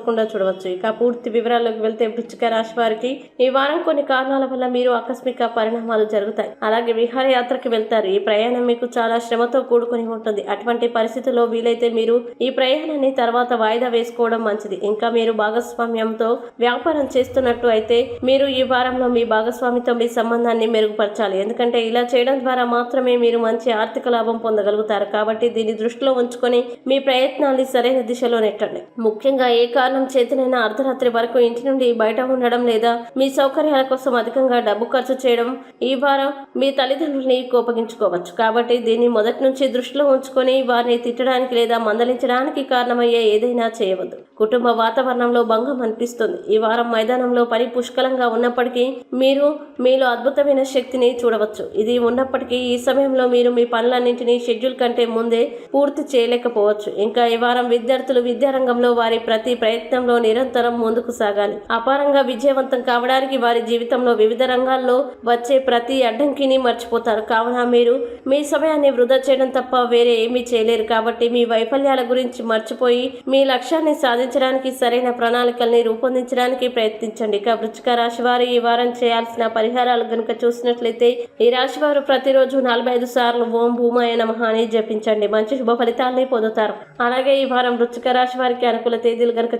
తప్పకుండా చూడవచ్చు. ఇక పూర్తి వివరాల్లోకి వెళ్తే వృచ్చిక రాశి వారికి ఈ వారం కొన్ని కారణాల వల్ల మీరు ఆకస్మిక పరిణామాలు జరుగుతాయి. అలాగే విహారయాత్రకి వెళ్తారు. ఈ ప్రయాణం మీకు చాలా శ్రమతో కూడుకొని ఉంటుంది. అటువంటి పరిస్థితుల్లో వీలైతే మీరు ఈ ప్రయాణాన్ని తర్వాత వాయిదా వేసుకోవడం మంచిది. ఇంకా మీరు భాగస్వామ్యంతో వ్యాపారం చేస్తున్నట్టు అయితే మీరు ఈ వారంలో మీ భాగస్వామితో మీ సంబంధాన్ని మెరుగుపరచాలి. ఎందుకంటే ఇలా చేయడం ద్వారా మాత్రమే మీరు మంచి ఆర్థిక లాభం పొందగలుగుతారు. కాబట్టి దీన్ని దృష్టిలో ఉంచుకొని మీ ప్రయత్నాన్ని సరైన దిశలో నెట్టండి ముఖ్యంగా ఏ కారణం చేతనైనా అర్ధరాత్రి వరకు ఇంటి నుండి బయట ఉండడం లేదా మీ సౌకర్యాల కోసం అధికంగా డబ్బు ఖర్చు చేయడం ఈ వారం మీ తల్లిదండ్రుల్ని కోపగించుకోవచ్చు. కాబట్టి దీన్ని మొదటి నుంచి దృష్టిలో ఉంచుకొని వారిని తిట్టడానికి లేదా మందలించడానికి కారణమయ్యే ఏదైనా చేయవద్దు. కుటుంబ వాతావరణంలో భంగం అనిపిస్తుంది. ఈ వారం మైదానంలో పని పుష్కలంగా ఉన్నప్పటికీ మీరు మీలో అద్భుతమైన శక్తిని చూడవచ్చు. ఇది ఉన్నప్పటికీ ఈ సమయంలో మీరు మీ పనులన్నింటినీ షెడ్యూల్ కంటే ముందే పూర్తి చేయలేకపోవచ్చు. ఇంకా ఈ వారం విద్యార్థులు విద్యారంగంలో వారి ప్రతి ప్రయత్నం ప్రయత్నంలో నిరంతరం ముందుకు సాగాలి. అపారంగా విజయవంతం కావడానికి వారి జీవితంలో వివిధ రంగాల్లో వచ్చే ప్రతి అడ్డంకిని మర్చిపోతారు. కావున మీరు మీ సమయాన్ని వృధా చేయడం తప్ప వేరే ఏమీ చేయలేరు. కాబట్టి మీ వైఫల్యాల గురించి మర్చిపోయి మీ లక్ష్యాన్ని సాధించడానికి సరైన ప్రణాళికల్ని రూపొందించడానికి ప్రయత్నించండి. ఇక వృచ్చిక రాశి వారు ఈ వారం చేయాల్సిన పరిహారాలు గనుక చూసినట్లయితే ఈ రాశి వారు ప్రతిరోజు నలభై ఐదు సార్లు ఓం భూమాయ నమః అని జపించండి. మంచి శుభ ఫలితాలని పొందుతారు. అలాగే ఈ వారం వృచ్చిక రాశి వారికి అనుకూల తేదీలు గనుక